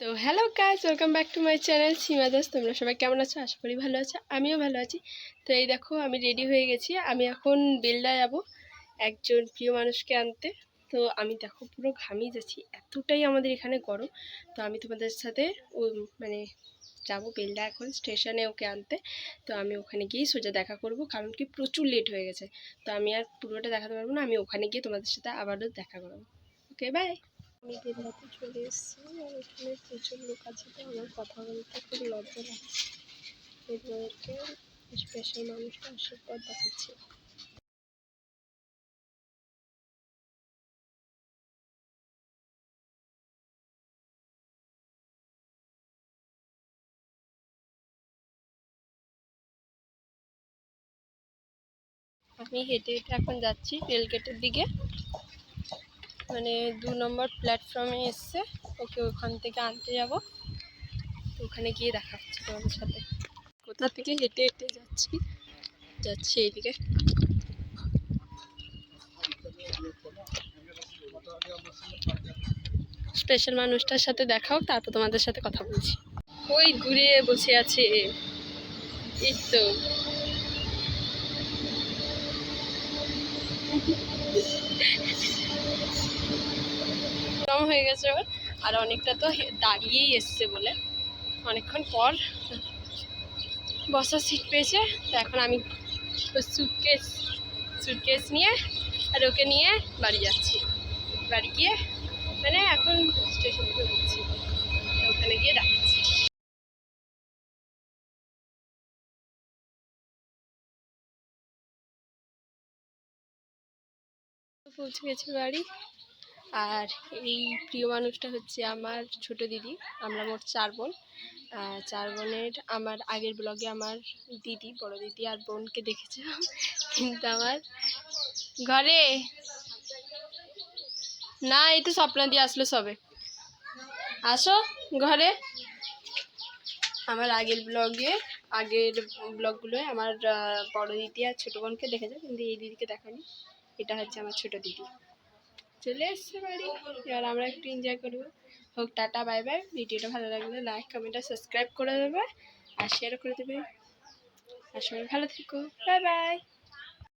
তো hello guys welcome back to my channel Seema Das তোমরা সবাই কেমন আছো? আশা করি ভালো আছো, আমিও ভালো আছি। তো এই দেখো, আমি রেডি হয়ে গেছি। আমি এখন বেলডা যাব একজন প্রিয় মানুষকে আনতে। তো আমি দেখো, পুরো ঘামিয়ে যাচ্ছি। এতটাই আমাদের এখানে গরম। তো আমি তোমাদের সাথে ও মানে যাব বেলডা এখন স্টেশনে ওকে আনতে। তো আমি ওখানে গিয়েই সোজা দেখা করব, কারণ কি প্রচুর লেট হয়ে গেছে। তো আমি আর পুরোটা দেখাতে পারব না, আমি ওখানে গিয়ে তোমাদের সাথে আবারও দেখা করব। ওকে বাই আমি বেলদাতে চলে এসেছি আর এখানে প্রচুর লোক আছে তো আমার কথা বলতে খুব লজ্জা লাগছে। এদেরকে স্পেশাল মানুষটা আশীর্বাদ দেখাচ্ছি। আমি হেঁটে হেঁটে এখন যাচ্ছি রেলগেটের দিকে। মানে দু নম্বর প্ল্যাটফর্মে এসছে। ওকে ওখান থেকে আনতে যাব। তো ওখানে গিয়ে দেখা হচ্ছে তোমাদের সাথে। কোথা থেকে হেঁটে হেঁটে যাচ্ছি যাচ্ছি এইদিকে। স্পেশাল মানুষটার সাথে দেখাও তারপর তোমাদের সাথে কথা বলছি। ওই ঘুরে বসে আছে এই তো। কম হয়ে গেছে ওর। আর অনেকটা তো দাঁড়িয়েই এসছে বলে। অনেকক্ষণ পর বসার সিট পেয়েছে। তো এখন আমি সুটকেস সুটকেস নিয়ে আর ওকে নিয়ে বাড়ি যাচ্ছি। বাড়ি গিয়ে মানে এখন পৌঁছে গেছি বাড়ি। আর এই প্রিয় মানুষটা হচ্ছে আমার ছোট দিদি, আমরা মোট চার বোন। চার বোনের আমার আগের ব্লগে আমার দিদি, বড় দিদি আর বোনকে দেখেছে কিন্তু আমার ঘরে না, এই তো স্বপ্না দিয়ে আসলো সবে। আসো ঘরে। আমার আগের ব্লগে, আগের ব্লগগুলোয় আমার বড় দিদি আর ছোটো বোনকে দেখেছে? কিন্তু এই দিদিকে দেখানি। এটা হচ্ছে আমার ছোট দিদি। চলে এসছে বাড়ি। এবার আমরা একটু এনজয় করব। হোক, টাটা বাই বাই ভিডিওটা ভালো লাগলে লাইক কমেন্ট আর সাবস্ক্রাইব করে দেবে। আর শেয়ারও করে দেবে। আর সবাই ভালো থেকো। Bye bye